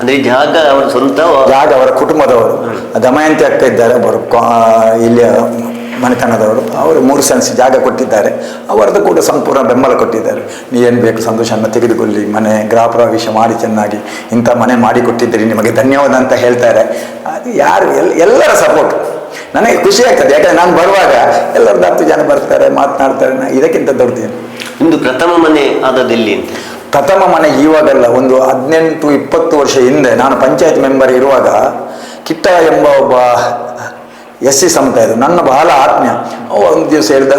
ಅಂದ್ರೆ ಜಾಗ ಅವರ ಸ್ವಂತ ಜಾಗ ಅವರ ಕುಟುಂಬದವರು. ದಮಯಂತಿ ಅಕ್ಕ ಇದ್ದಾರೆ ಅವರು ಇಲ್ಲಿಯ ಮನೆತನದವರು. ಅವರು ಮೂರು ಸೆನ್ಸ್ ಜಾಗ ಕೊಟ್ಟಿದ್ದಾರೆ. ಅವರದ್ದು ಕೂಡ ಸಂಪೂರ್ಣ ಬೆಂಬಲ ಕೊಟ್ಟಿದ್ದಾರೆ. ನೀ ಏನು ಬೇಕು ಸಂತೋಷನ ತೆಗೆದುಕೊಳ್ಳಿ ಮನೆ ಗೃಹ ಪ್ರವೇಶ ಮಾಡಿ ಚೆನ್ನಾಗಿ ಇಂಥ ಮನೆ ಮಾಡಿ ಕೊಟ್ಟಿದ್ದೀರಿ ನಿಮಗೆ ಧನ್ಯವಾದ ಅಂತ ಹೇಳ್ತಾರೆ. ಅದು ಯಾರು ಎಲ್ಲ ಎಲ್ಲರ ಸಪೋರ್ಟ್ ನನಗೆ ಖುಷಿ ಆಗ್ತದೆ. ಯಾಕಂದ್ರೆ ನಾನು ಬರುವಾಗ ಎಲ್ಲರದ್ದು ಹತ್ತು ಜನ ಬರ್ತಾರೆ ಮಾತನಾಡ್ತಾರೆ ಇದಕ್ಕಿಂತ ದೊಡ್ಡದೇನು. ನಿಮ್ದು ಪ್ರಥಮ ಮನೆ ಆದ ಎಲ್ಲಿ ಪ್ರಥಮ ಮನೆ ಇವಾಗಲ್ಲ ಒಂದು ಹದಿನೆಂಟು ಇಪ್ಪತ್ತು ವರ್ಷ ಹಿಂದೆ ನಾನು ಪಂಚಾಯತ್ ಮೆಂಬರ್ ಇರುವಾಗ ಕಿಟ್ಟ ಎಂಬ ಒಬ್ಬ ಎಸ್ ಸಿ ಸಮುದಾಯದ ನನ್ನ ಬಹಳ ಆತ್ಮೀಯ. ಒಂದು ದಿವಸ ಹೇಳಿದ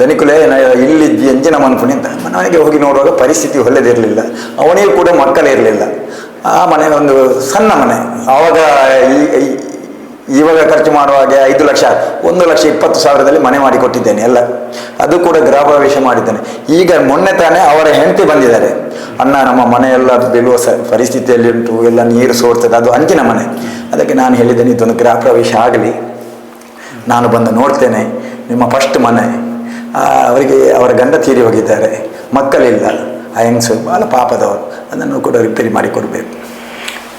ಧನಿಕುಲೆ ಇಲ್ಲಿ ಎಂಜಿನ ಮನ್ಪುಣಿ ಅಂತ. ಮನೆಗೆ ಹೋಗಿ ನೋಡುವಾಗ ಪರಿಸ್ಥಿತಿ ಒಳ್ಳೆದಿರಲಿಲ್ಲ ಅವನಿಗೂ ಕೂಡ ಮಕ್ಕಳಿರಲಿಲ್ಲ ಆ ಮನೆ ಒಂದು ಸಣ್ಣ ಮನೆ. ಆವಾಗ ಇವಾಗ ಖರ್ಚು ಮಾಡುವಾಗ ಐದು ಲಕ್ಷ, ಒಂದು ಲಕ್ಷ ಇಪ್ಪತ್ತು ಸಾವಿರದಲ್ಲಿ ಮನೆ ಮಾಡಿ ಕೊಟ್ಟಿದ್ದೇನೆ ಎಲ್ಲ. ಅದು ಕೂಡ ಗೃಹ ಪ್ರವೇಶ ಮಾಡಿದ್ದೇನೆ. ಈಗ ಮೊನ್ನೆ ತಾನೇ ಅವರ ಹೆಂಡತಿ ಬಂದಿದ್ದಾರೆ. ಅಣ್ಣ, ನಮ್ಮ ಮನೆಯೆಲ್ಲ ಬೀಳುವ ಸ, ಪರಿಸ್ಥಿತಿಯಲ್ಲಿ ಉಂಟು, ಎಲ್ಲ ನೀರು ಸೋರ್ತದೆ, ಅದು ಅಂಚಿನ ಮನೆ. ಅದಕ್ಕೆ ನಾನು ಹೇಳಿದ್ದೇನೆ, ಇದೊಂದು ಗೃಹ ಪ್ರವೇಶ ಆಗಲಿ. ನಾನು ಬಂದು ನೋಡ್ತೇನೆ, ನಿಮ್ಮ ಫಸ್ಟ್ ಮನೆ. ಅವರಿಗೆ ಅವರ ಗಂಡ ತೀರಿ ಹೋಗಿದ್ದಾರೆ. ಮಕ್ಕಳಿಲ್ಲ. ಆ ಹೆಂಗಸು ಭಾಳ ಪಾಪದವರು ಅದನ್ನು ಕೂಡ ರಿಪೇರಿ ಮಾಡಿ ಕೊಡಬೇಕು.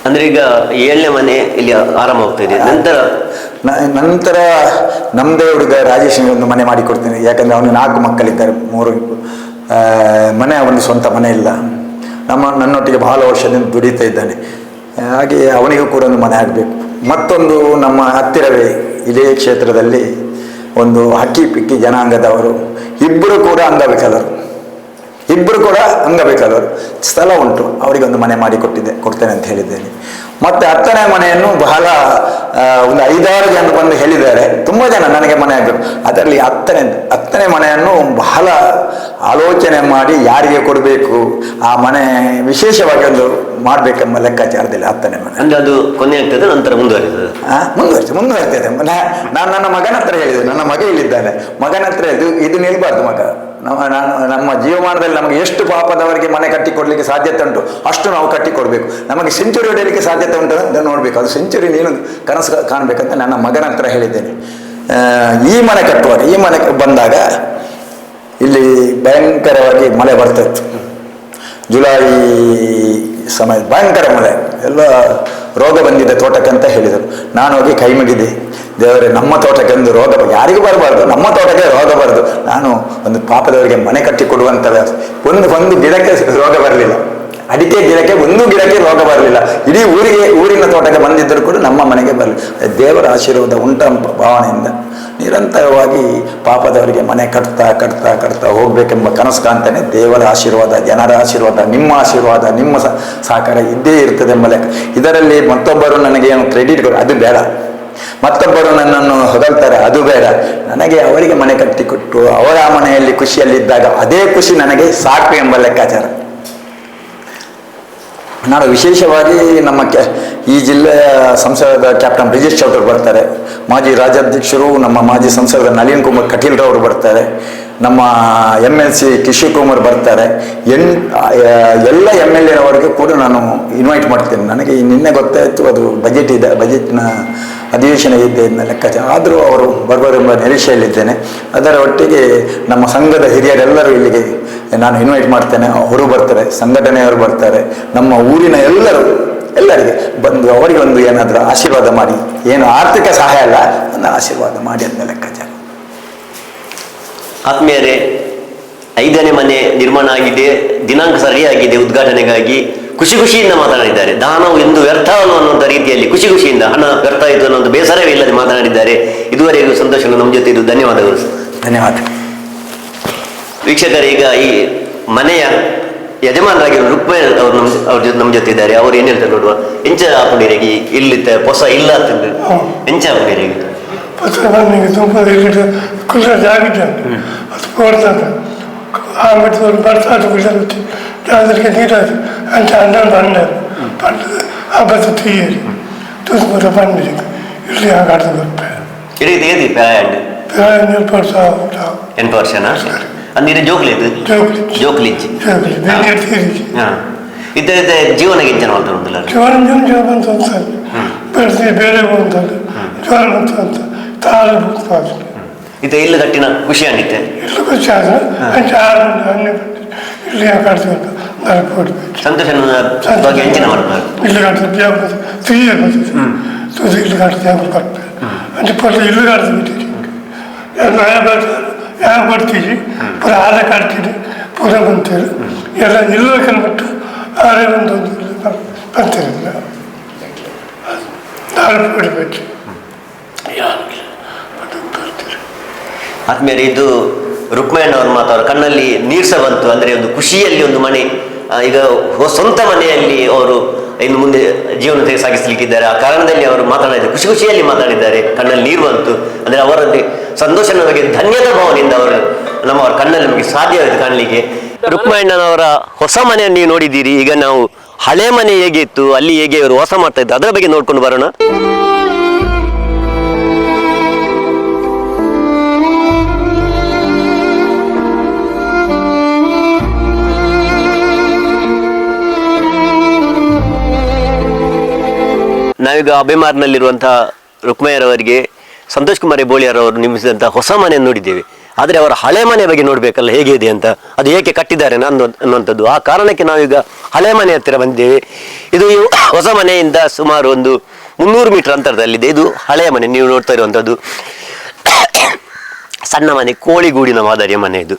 ಅಂದ್ರೆ ಈಗ ಏಳನೇ ಮನೆ ಇಲ್ಲಿ ಆರಂಭ ಆಗ್ತಿದೆ ನಂತರ ನಂತರ ನಮ್ಮದೇ ಹುಡುಗ ರಾಜೇಶ್ ಒಂದು ಮನೆ ಮಾಡಿ ಯಾಕಂದರೆ ಯಾಕಂದ್ರೆ ಅವನು ನಾಲ್ಕು ಮಕ್ಕಳಿದ್ದಾರೆ, ಮೂರು. ಮನೆ ಅವನ ಸ್ವಂತ ಮನೆ ಇಲ್ಲ. ನಮ್ಮ ನನ್ನೊಟ್ಟಿಗೆ ಬಹಳ ವರ್ಷದಿಂದ ದುಡಿತಾ ಇದ್ದಾನೆ. ಹಾಗೆ ಅವನಿಗೂ ಕೂಡ ಒಂದು ಮನೆ ಆಗಬೇಕು. ಮತ್ತೊಂದು ನಮ್ಮ ಹತ್ತಿರವೇ ಇದೇ ಕ್ಷೇತ್ರದಲ್ಲಿ ಒಂದು ಹಕ್ಕಿ ಪಿಕ್ಕಿ ಜನಾಂಗದವರು. ಇಬ್ಬರು ಕೂಡ ಅಂಗವಿಕಲರು. ಇಬ್ಬರು ಕೂಡ ಅಂಗಬೇಕಾದವರು ಸ್ಥಳ ಉಂಟು. ಅವರಿಗೆ ಒಂದು ಮನೆ ಮಾಡಿ ಕೊಟ್ಟಿದ್ದೆ ಕೊಡ್ತೇನೆ ಅಂತ ಹೇಳಿದ್ದೇನೆ. ಮತ್ತೆ ಹತ್ತನೇ ಮನೆಯನ್ನು ಬಹಳ ಒಂದು ಐದಾರು ಜನ ಬಂದು ಹೇಳಿದ್ದಾರೆ. ತುಂಬ ಜನ ನನಗೆ ಮನೆ ಆಗಬೇಕು. ಅದರಲ್ಲಿ ಹತ್ತನೇ ಹತ್ತನೇ ಮನೆಯನ್ನು ಬಹಳ ಆಲೋಚನೆ ಮಾಡಿ ಯಾರಿಗೆ ಕೊಡಬೇಕು ಆ ಮನೆ ವಿಶೇಷವಾಗಿ ಒಂದು ಮಾಡಬೇಕೆಂಬ ಲೆಕ್ಕಾಚಾರದಲ್ಲಿ ಹತ್ತನೇ ಮನೆ. ಅಂದ್ರೆ ಅದು ಕೊನೆ ಆಗ್ತದೆ ನಂತರ ಮುಂದುವರಿತದೆ? ಹಾಂ ಮುಂದುವರಿಸಿ ಮುಂದುವರಿತದೆ. ನಾನು ನನ್ನ ಮಗನ ಹತ್ರ ಹೇಳಿದೆ. ನನ್ನ ಮಗ ಇಲ್ಲಿದ್ದಾನೆ. ಮಗನ ಹತ್ರ ಇದು ಇದು ನಿಲ್ಬಾರ್ದು ಮಗ. ನಮ್ಮ ಜೀವಮಾನದಲ್ಲಿ ನಮಗೆ ಎಷ್ಟು ಪಾಪದವರಿಗೆ ಮನೆ ಕಟ್ಟಿಕೊಡ್ಲಿಕ್ಕೆ ಸಾಧ್ಯತೆ ಉಂಟು, ಅಷ್ಟು ನಾವು ಕಟ್ಟಿಕೊಡ್ಬೇಕು. ನಮಗೆ ಸೆಂಚುರಿ ಹೊಡೆಯಲಿಕ್ಕೆ ಸಾಧ್ಯತೆ ಉಂಟು ಅಂತ ನೋಡಬೇಕು. ಅದು ಸೆಂಚುರಿ ನೀನು ಕನಸು ಕಾಣಬೇಕಂತ ನನ್ನ ಮಗನ ಹತ್ರ ಹೇಳಿದ್ದೇನೆ. ಈ ಮನೆ ಕಟ್ಟುವಾಗ, ಈ ಮನೆ ಬಂದಾಗ ಇಲ್ಲಿ ಭಯಂಕರವಾಗಿ ಮಳೆ ಬರ್ತಾಯಿತ್ತು ಜುಲೈ ಸಮಯ ಭಯಂಕರ ಮಳೆ. ಎಲ್ಲ ರೋಗ ಬಂದಿದೆ ತೋಟಕ್ಕೆ ಅಂತ ಹೇಳಿದರು. ನಾನು ಹೋಗಿ ಕೈ ಮುಗಿದೆ. ದೇವರೇ, ನಮ್ಮ ತೋಟಕ್ಕೆ ಒಂದು ರೋಗ ಯಾರಿಗೂ ಬರಬಾರ್ದು, ನಮ್ಮ ತೋಟಕ್ಕೆ ರೋಗ ಬರದು. ನಾನು ಒಂದು ಪಾಪದವರಿಗೆ ಮನೆ ಕಟ್ಟಿ ಕೊಡುವಂತ ಒಂದು ಒಂದು ಗಿಡಕ್ಕೆ ರೋಗ ಬರಲಿಲ್ಲ. ಅಡಿಕೆ ಗಿಡಕ್ಕೆ ಒಂದು ಗಿಡಕ್ಕೆ ರೋಗ ಬರಲಿಲ್ಲ. ಇಡೀ ಊರಿಗೆ, ಊರಿನ ತೋಟಕ್ಕೆ ಬಂದಿದ್ದರೂ ಕೂಡ ನಮ್ಮ ಮನೆಗೆ ಬರಲಿ ದೇವರ ಆಶೀರ್ವಾದ ಉಂಟ ಭಾವನೆಯಿಂದ ನಿರಂತರವಾಗಿ ಪಾಪದವರಿಗೆ ಮನೆ ಕಟ್ತಾ ಕಟ್ತಾ ಕಟ್ತಾ ಹೋಗ್ಬೇಕೆಂಬ ಕನಸು ಕಾಣ್ತಾನೆ ದೇವರ ಆಶೀರ್ವಾದ, ಜನರ ಆಶೀರ್ವಾದ, ನಿಮ್ಮ ಆಶೀರ್ವಾದ, ನಿಮ್ಮ ಸಹಕಾರ ಇದ್ದೇ ಇರ್ತದೆ ಎಂಬ ಲೆಕ್ಕ. ಇದರಲ್ಲಿ ಮತ್ತೊಬ್ಬರು ನನಗೆ ಏನು ಕ್ರೆಡಿಟ್ ಕೊಡು ಅದು ಬೇಡ. ಮತ್ತೊಬ್ಬರು ನನ್ನನ್ನು ಹೊಗಳ್ತಾರೆ, ಅದು ಬೇಡ. ನನಗೆ ಅವರಿಗೆ ಮನೆ ಕಟ್ಟಿಕೊಟ್ಟು ಅವರ ಮನೆಯಲ್ಲಿ ಖುಷಿಯಲ್ಲಿದ್ದಾಗ ಅದೇ ಖುಷಿ ನನಗೆ ಸಾಕು ಎಂಬ ಲೆಕ್ಕಾಚಾರ. ನಾನು ವಿಶೇಷವಾಗಿ ನಮ್ಮ ಕೆ, ಈ ಜಿಲ್ಲೆಯ ಸಂಸದ ಕ್ಯಾಪ್ಟನ್ ಬ್ರಿಜೇಶ್ ಚೌಧರಿ ಬರ್ತಾರೆ. ಮಾಜಿ ರಾಜ್ಯಾಧ್ಯಕ್ಷರು, ನಮ್ಮ ಮಾಜಿ ಸಂಸದ ನಳಿನ್ ಕುಮಾರ್ ಕಟೀಲ್ ಕಟೀಲ್ರವರು ಬರ್ತಾರೆ. ನಮ್ಮ M L C Kishore Kumar ಬರ್ತಾರೆ. ಎನ್ ಎಲ್ಲ ಎಂ ಎಲ್ ಎವರೆಗೂ ಕೂಡ ನಾನು ಇನ್ವೈಟ್ ಮಾಡ್ತೇನೆ. ನನಗೆ ನಿನ್ನೆ ಗೊತ್ತಾಯಿತು, ಅದು ಬಜೆಟ್ ಇದೆ ಬಜೆಟ್ನ ಅಧಿವೇಶನ ಇದೆ ಎನ್ನ ಲೆಕ್ಕಾಚಾರ. ಆದರೂ ಅವರು ಬರುವರೆಂಬ ನಿರೀಕ್ಷೆಯಲ್ಲಿದ್ದೇನೆ. ಅದರ ಒಟ್ಟಿಗೆ ನಮ್ಮ ಸಂಘದ ಹಿರಿಯರೆಲ್ಲರೂ ಇಲ್ಲಿಗೆ ನಾನು ಇನ್ವೈಟ್ ಮಾಡ್ತೇನೆ. ಅವರು ಬರ್ತಾರೆ, ಸಂಘಟನೆಯವರು ಬರ್ತಾರೆ. ನಮ್ಮ ಊರಿನ ಎಲ್ಲರೂ, ಎಲ್ಲರಿಗೆ ಬಂದು ಅವರಿಗೆ ಒಂದು ಏನಾದರೂ ಆಶೀರ್ವಾದ ಮಾಡಿ. ಏನು ಆರ್ಥಿಕ ಸಹಾಯ ಅಲ್ಲ ಒಂದು ಆಶೀರ್ವಾದ ಮಾಡಿ ಅಂತ ಲೆಕ್ಕಾಚಾರ. ಆತ್ಮೀಯರೇ, ಐದನೇ ಮನೆ ನಿರ್ಮಾಣ ಆಗಿದೆ. ದಿನಾಂಕ ಸರಿಯಾಗಿದೆ. ಉದ್ಘಾಟನೆಗಾಗಿ ಖುಷಿ ಖುಷಿಯಿಂದ ಮಾತನಾಡಿದ್ದಾರೆ. ದಾನವು ಎಂದು ವ್ಯರ್ಥ ಅನ್ನುವಂಥ ರೀತಿಯಲ್ಲಿ ಖುಷಿ ಖುಷಿಯಿಂದ ಹಣ ವ್ಯರ್ಥ ಆಯಿತು ಅನ್ನೋ ಒಂದು ಬೇಸರವೇ ಇಲ್ಲದೆ ಮಾತನಾಡಿದ್ದಾರೆ. ಇದುವರೆಗೂ ಸಂತೋಷ ನಮ್ಮ ಜೊತೆ ಇದು ಧನ್ಯವಾದಗಳು. ಧನ್ಯವಾದ. ವೀಕ್ಷಕರು ಈಗ ಈ ಮನೆಯ ಯಜಮಾನರಾಗಿರೋ ರುಕ್ಮಯ ಅವ್ರು ನಮ್ಮ ಅವ್ರ ಜೊತೆ ನಮ್ಮ ಜೊತೆ ಇದ್ದಾರೆ. ಅವ್ರು ಏನ್ ಹೇಳ್ತಾರೆ ನೋಡುವ? ಎಂಚ ಹಾಕೊಂಡಿರಿಗೆ ಇಲ್ಲಿತ್ತ ಹೊಸ ಇಲ್ಲ ಅಂತಂದ್ರೆ ಎಂಚ ಹಾಕೊಂಡಿರಿಗೆ ಪತ್ರ ತುಂಬ ಕುಲ್ಲ ಅದು ಕೊಡ್ತಾರೆ ఆమెతో పడతాడు పిల్లలు దానికి నీరాదు అంటే అన్నం పండారు పండు అబ్బతో తీయరు చూసుకుంటే పండి ఇల్లు కడత గొప్ప ಇದು ಏದಿ ಪ್ಯಾಂಡ್ పిల్లలు పడుతూ ఉంటాం ಎಂಟು ವರ್ಷನಾ ಅಂದ್ರೆ ಜೋಕ್ಲಿದ್ದು జోకులు ಜೋಕ್ಲಿಜ್ಜಿ జోకులు నేను తీరికి ಹಾ ಇದ್ದ ಇದ್ದ ಜೀವನ ಗಿಂಜನ ಮಾಡ್ತಾರೆ జ్వరం జ్వరం వస్తుంది పెడితే ಬೇರೆ ఉంటుంది జ్వరం వస్తుంది తాళ పోతుంది ಇದು ಇಲ್ಲಿ ಕಟ್ಟಿನ ಖುಷಿ ಅಂಡಿತ್ತೆ ಇಲ್ಲೂ ಖುಷಿ ಆದ? ಇಲ್ಲಿ ಕಟ್ಸ್ಬೇಕು ನಾಲ್ಕು ಕೊಡ್ಬೇಕು ಸಂತೋಷ ಬಗ್ಗೆ ಹೆಂಚಿನ ಮಾಡ್ತಾರೆ ಇಲ್ಲಿ ಕಟ್ಸ್ಬೇಕು ಯಾವ ಫ್ರೀ ಆಗ್ಬೋದು ತುದಿ ಇಲ್ಲಿ ಯಾವ ಕಟ್ಬೇಕು ಅಂತ ಪಟ್ಟು ಇಲ್ಲಿ ಕಟ್ಸ್ಬಿಟ್ಟಿರಿ ನಾಳೆ ಬರ್ತಾರೆ ಎಲ್ಲ ಇಲ್ಲ ಕಂಡ್ಬಿಟ್ಟು ಆರೇ ಬಂದು ಬರ್ತಿರಲಿಲ್ಲ ನಾಲ್ಕು ಆದ್ಮೇಲೆ ಇದು ರುಕ್ಮಣ್ಣ ಅವ್ರ ಮಾತು, ಅವ್ರ ಕಣ್ಣಲ್ಲಿ ನೀರ್ಸ ಬಂತು. ಅಂದರೆ ಒಂದು ಖುಷಿಯಲ್ಲಿ ಒಂದು ಮನೆ ಈಗ ಸ್ವಂತ ಮನೆಯಲ್ಲಿ ಅವರು ಇನ್ನು ಮುಂದೆ ಜೀವನ ಸಾಗಿಸಲಿಕ್ಕಿದ್ದಾರೆ. ಆ ಕಾರಣದಲ್ಲಿ ಅವರು ಮಾತನಾಡಿದ್ದಾರೆ. ಖುಷಿ ಖುಷಿಯಲ್ಲಿ ಮಾತಾಡಿದ್ದಾರೆ ಕಣ್ಣಲ್ಲಿ ನೀರು ಬಂತು. ಅಂದ್ರೆ ಅವರಲ್ಲಿ ಸಂತೋಷ ಬಗ್ಗೆ ಧನ್ಯದ ಭಾವನೆಯಿಂದ ಅವರು, ನಮ್ಮ ಅವರ ಕಣ್ಣಲ್ಲಿ ನಮಗೆ ಸಾಧ್ಯವಾಯಿತು ಕಾಣಲಿಕ್ಕೆ. ರುಕ್ಮಣ್ಣನವರ ಹೊಸ ಮನೆಯನ್ನು ನೀವು ನೋಡಿದ್ದೀರಿ. ಈಗ ನಾವು ಹಳೆ ಮನೆ ಹೇಗೆ ಇತ್ತು, ಅಲ್ಲಿ ಹೇಗೆ ಇವರು ವಾಸ ಮಾಡ್ತಾ ಇದ್ದಾರೆ ಅದರ ಬಗ್ಗೆ ನೋಡ್ಕೊಂಡು ಬರೋಣ. ನಾವೀಗ ಅಭಿಮಾರ್ನಲ್ಲಿರುವಂತಹ ರುಕ್ಮಯ್ಯರವರಿಗೆ ಸಂತೋಷ್ ಕುಮಾರ್ ಬೋಳಿಯರವರು ನಿರ್ಮಿಸಿದಂಥ ಹೊಸ ಮನೆಯನ್ನು ನೋಡಿದ್ದೇವೆ. ಆದರೆ ಅವರ ಹಳೆ ಮನೆ ಬಗ್ಗೆ ನೋಡಬೇಕಲ್ಲ, ಹೇಗೆ ಇದೆ ಅಂತ. ಅದು ಏಕೆ ಕಟ್ಟಿದ್ದಾರೆ ನಾನು ಅನ್ನುವಂಥದ್ದು. ಆ ಕಾರಣಕ್ಕೆ ನಾವೀಗ ಹಳೆ ಮನೆ ಹತ್ತಿರ ಬಂದಿದ್ದೇವೆ. ಇದು ಹೊಸ ಮನೆಯಿಂದ ಸುಮಾರು ಒಂದು ಮುನ್ನೂರು ಮೀಟರ್ ಅಂತರದಲ್ಲಿದೆ. ಇದು ಹಳೆಯ ಮನೆ, ನೀವು ನೋಡ್ತಾ ಇರುವಂಥದ್ದು. ಸಣ್ಣ ಮನೆ, ಕೋಳಿಗೂಡಿನ ಮಾದರಿಯ ಮನೆ ಇದು.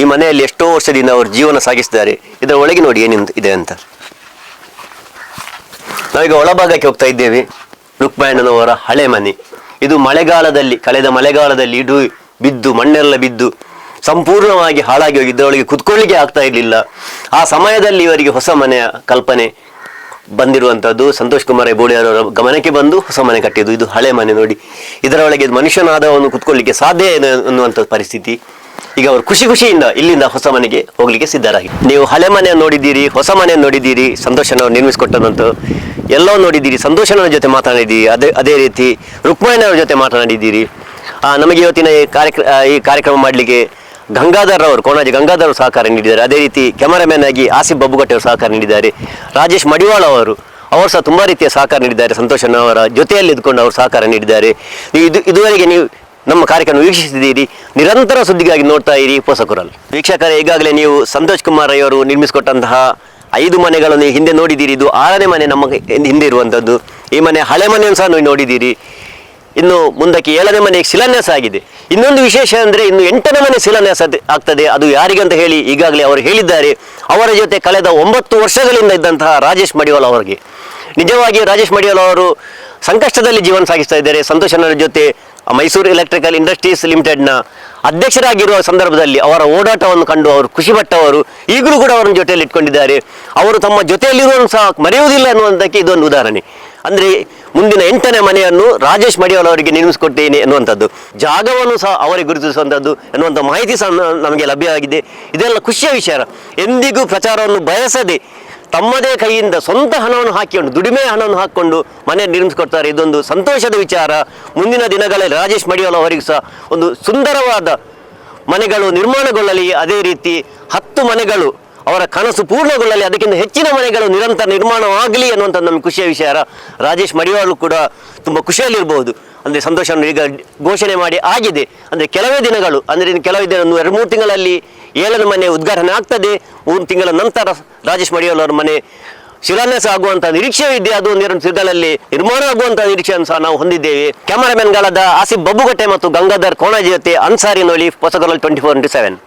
ಈ ಮನೆಯಲ್ಲಿ ಎಷ್ಟೋ ವರ್ಷದಿಂದ ಅವರು ಜೀವನ ಸಾಗಿಸಿದ್ದಾರೆ. ಇದರ ಒಳಗೆ ನೋಡಿ ಏನಿಂದ ಇದೆ ಅಂತ. ನಾವೀಗ ಒಳಭಾಗಕ್ಕೆ ಹೋಗ್ತಾ ಇದ್ದೇವೆ. ರುಕ್ಮಾಯಣ್ಣನವರ ಹಳೆ ಮನೆ. ಇದು ಮಳೆಗಾಲದಲ್ಲಿ, ಕಳೆದ ಮಳೆಗಾಲದಲ್ಲಿ ಇಡು, ಬಿದ್ದು, ಮಣ್ಣೆಲ್ಲ ಬಿದ್ದು, ಸಂಪೂರ್ಣವಾಗಿ ಹಾಳಾಗಿ ಹೋಗಿ ಇದರೊಳಗೆ ಕುತ್ಕೊಳ್ಳಿಕ್ಕೆ ಆಗ್ತಾ ಇರಲಿಲ್ಲ. ಆ ಸಮಯದಲ್ಲಿ ಇವರಿಗೆ ಹೊಸ ಮನೆಯ ಕಲ್ಪನೆ ಬಂದಿರುವಂಥದ್ದು ಸಂತೋಷ್ ಕುಮಾರ್ ಬೋಳಿಯವರ ಗಮನಕ್ಕೆ ಬಂದು ಹೊಸ ಮನೆ ಕಟ್ಟಿದ್ದು. ಇದು ಹಳೆ ಮನೆ ನೋಡಿ. ಇದರೊಳಗೆ ಮನುಷ್ಯನಾದವನ್ನು ಮನುಷ್ಯನಾದವನು ಕುತ್ಕೊಳ್ಳಿಕ್ಕೆ ಸಾಧ್ಯ ಅನ್ನುವಂಥ ಪರಿಸ್ಥಿತಿ. ಈಗ ಅವರು ಖುಷಿ ಖುಷಿಯಿಂದ ಇಲ್ಲಿಂದ ಹೊಸ ಮನೆಗೆ ಹೋಗ್ಲಿಕ್ಕೆ ಸಿದ್ಧರಾಗಿ. ನೀವು ಹಳೆ ಮನೆ ನೋಡಿದ್ದೀರಿ, ಹೊಸ ಮನೆ ನೋಡಿದ್ದೀರಿ, ಸಂತೋಷನ ನಿರ್ಮಿಸಿಕೊಟ್ಟದಂತ ಎಲ್ಲ ನೋಡಿದ್ದೀರಿ ಸಂತೋಷನ ಜೊತೆ ಮಾತನಾಡಿದ್ದೀರಿ, ಅದೇ ಅದೇ ರೀತಿ ರುಕ್ಮಾಯನವರ ಜೊತೆ ಮಾತನಾಡಿದ್ದೀರಿ. ನಮಗೆ ಇವತ್ತಿನ ಈ ಕಾರ್ಯಕ್ರ ಈ ಕಾರ್ಯಕ್ರಮ ಮಾಡಲಿಕ್ಕೆ ಗಂಗಾಧರ್ ಅವರು, ಕೋಣಾಜಿ ಗಂಗಾಧರ್ ಅವರು ಸಹಕಾರ ನೀಡಿದ್ದಾರೆ. ಅದೇ ರೀತಿ ಕ್ಯಾಮರಾಮ್ಯಾನ್ ಆಗಿ ಆಸಿಫ್ ಬಬ್ಬುಗಟ್ಟೆ ಅವರು ಸಹಕಾರ ನೀಡಿದ್ದಾರೆ. ರಾಜೇಶ್ ಮಡಿವಾಳ ಅವರು ಅವರು ಸಹ ತುಂಬ ರೀತಿಯ ಸಹಕಾರ ನೀಡಿದ್ದಾರೆ. ಸಂತೋಷನವರ ಜೊತೆಯಲ್ಲಿ ಇದ್ಕೊಂಡು ಅವರು ಸಹಕಾರ ನೀಡಿದ್ದಾರೆ. ಇದು, ಇದುವರೆಗೆ ನೀವು ನಮ್ಮ ಕಾರ್ಯಕ್ರಮ ವೀಕ್ಷಿಸಿದ್ದೀರಿ. ನಿರಂತರ ಸುದ್ದಿಗಾಗಿ ನೋಡ್ತಾ ಇರಿ ಪೋಸಕುರಲ್ ವೀಕ್ಷಕರೇ, ಈಗಾಗಲೇ ನೀವು ಸಂತೋಷ್ ಕುಮಾರ್ ಅವರು ನಿರ್ಮಿಸಿಕೊಟ್ಟಂತಹ ಐದು ಮನೆಗಳನ್ನು ಹಿಂದೆ ನೋಡಿದ್ದೀರಿ. ಇದು ಆರನೇ ಮನೆ ನಮ್ಮ ಹಿಂದೆ- ಇರುವಂಥದ್ದು. ಈ ಮನೆ ಹಳೆ ಮನೆಯನ್ನು ಸಹ ನೀವು ನೋಡಿದ್ದೀರಿ. ಇನ್ನು ಮುಂದಕ್ಕೆ ಏಳನೇ ಮನೆಗೆ ಶಿಲಾನ್ಯಾಸ ಆಗಿದೆ. ಇನ್ನೊಂದು ವಿಶೇಷ ಅಂದರೆ ಇನ್ನು ಎಂಟನೇ ಮನೆ ಶಿಲಾನ್ಯಾಸ ಆಗ್- ಆಗ್ತದೆ. ಅದು ಯಾರಿಗೆ ಅಂತ ಹೇಳಿ ಈಗಾಗಲೇ ಅವರು ಹೇಳಿದ್ದಾರೆ. ಅವರ ಜೊತೆ ಕಳೆದ ಒಂಬತ್ತು ವರ್ಷಗಳಿಂದ ಇದ್ದಂತಹ ರಾಜೇಶ್ ಮಡಿವಾಲ್ ಅವರಿಗೆ. ನಿಜವಾಗಿ ರಾಜೇಶ್ ಮಡಿವಾಲ್ ಅವರು ಸಂಕಷ್ಟದಲ್ಲಿ ಜೀವನ ಸಾಗಿಸ್ತಾ ಇದ್ದಾರೆ. ಸಂತೋಷನ ಜೊತೆ ಮೈಸೂರು ಎಲೆಕ್ಟ್ರಿಕಲ್ ಇಂಡಸ್ಟ್ರೀಸ್ ಲಿಮಿಟೆಡ್ನ ಅಧ್ಯಕ್ಷರಾಗಿರುವ ಸಂದರ್ಭದಲ್ಲಿ ಅವರ ಓಡಾಟವನ್ನು ಕಂಡು ಅವರು ಖುಷಿಪಟ್ಟವರು. ಈಗಲೂ ಕೂಡ ಅವರನ್ನು ಜೊತೆಯಲ್ಲಿ ಇಟ್ಕೊಂಡಿದ್ದಾರೆ. ಅವರು ತಮ್ಮ ಜೊತೆಯಲ್ಲಿರುವನು ಸಹ ಮರೆಯುವುದಿಲ್ಲ ಅನ್ನುವಂಥಕ್ಕೆ ಇದೊಂದು ಉದಾಹರಣೆ. ಅಂದರೆ ಮುಂದಿನ ಎಂಟನೇ ಮನೆಯನ್ನು ರಾಜೇಶ್ ಮಡಿವಾಳ ಅವರಿಗೆ ನಿರ್ಮಿಸಿಕೊಟ್ಟೇನೆ ಎನ್ನುವಂಥದ್ದು ಜಾಗವನ್ನು ಸಹ ಅವರಿಗೆ ಗುರುತಿಸುವಂಥದ್ದು ಎನ್ನುವಂಥ ಮಾಹಿತಿ ಸಹ ನಮಗೆ ಲಭ್ಯವಾಗಿದೆ. ಇದೆಲ್ಲ ಖುಷಿಯ ವಿಚಾರ. ಎಂದಿಗೂ ಪ್ರಚಾರವನ್ನು ಬಯಸದೆ ತಮ್ಮದೇ ಕೈಯಿಂದ ಸ್ವಂತ ಹಣವನ್ನು ಹಾಕಿಕೊಂಡು, ದುಡಿಮೆ ಹಣವನ್ನು ಹಾಕಿಕೊಂಡು ಮನೆ ನಿರ್ಮಿಸಿಕೊಡ್ತಾರೆ. ಇದೊಂದು ಸಂತೋಷದ ವಿಚಾರ. ಮುಂದಿನ ದಿನಗಳಲ್ಲಿ ರಾಜೇಶ್ ಮಡಿವಾಲ್ ಅವರಿಗೂ ಸಹ ಒಂದು ಸುಂದರವಾದ ಮನೆಗಳು ನಿರ್ಮಾಣಗೊಳ್ಳಲಿ. ಅದೇ ರೀತಿ ಹತ್ತು ಮನೆಗಳು ಅವರ ಕನಸು ಪೂರ್ಣಗೊಳ್ಳಲಿ. ಅದಕ್ಕಿಂತ ಹೆಚ್ಚಿನ ಮನೆಗಳು ನಿರಂತರ ನಿರ್ಮಾಣವಾಗಲಿ ಅನ್ನುವಂಥ ನಮ್ಮ ಖುಷಿಯ ವಿಚಾರ. ರಾಜೇಶ್ ಮಡಿವಾಳು ಕೂಡ ತುಂಬ ಖುಷಿಯಲ್ಲಿರ್ಬೋದು. ಅಂದರೆ ಸಂತೋಷವನ್ನು ಈಗ ಘೋಷಣೆ ಮಾಡಿ ಆಗಿದೆ. ಅಂದರೆ ಕೆಲವೇ ದಿನಗಳು, ಅಂದರೆ ಕೆಲವೇ ದಿನ ಎರಡು, ಮೂರು ತಿಂಗಳಲ್ಲಿ ಏಳನೇ ಮನೆ ಉದ್ಘಾಟನೆ ಆಗ್ತದೆ. ಮೂರು ತಿಂಗಳ ನಂತರ ರಾಜೇಶ್ ಮಡಿವಾಲ್ ಅವರ ಮನೆ ಶಿಲಾನ್ಯಾಸ ಆಗುವಂಥ ನಿರೀಕ್ಷೆ ಇದೆ. ಅದು ಎರಡು ತಿಂಗಳಲ್ಲಿ ನಿರ್ಮಾಣ ಆಗುವಂಥ ನಿರೀಕ್ಷೆಯನ್ನು ಸಹ ನಾವು ಹೊಂದಿದ್ದೇವೆ. ಕ್ಯಾಮರಾಮನ್ಗಳಾದ ಆಸಿಫ್ ಬಬ್ಬುಗಟ್ಟೆ ಮತ್ತು ಗಂಗಾಧರ್ ಕೋಣಾಜಿ ಅನ್ಸಾರಿ ನೋಲಿ ಹೊಸಗರಲ್ ಟ್ವೆಂಟಿ ಫೋರ್ ಇಂಟು ಸೆವೆನ್.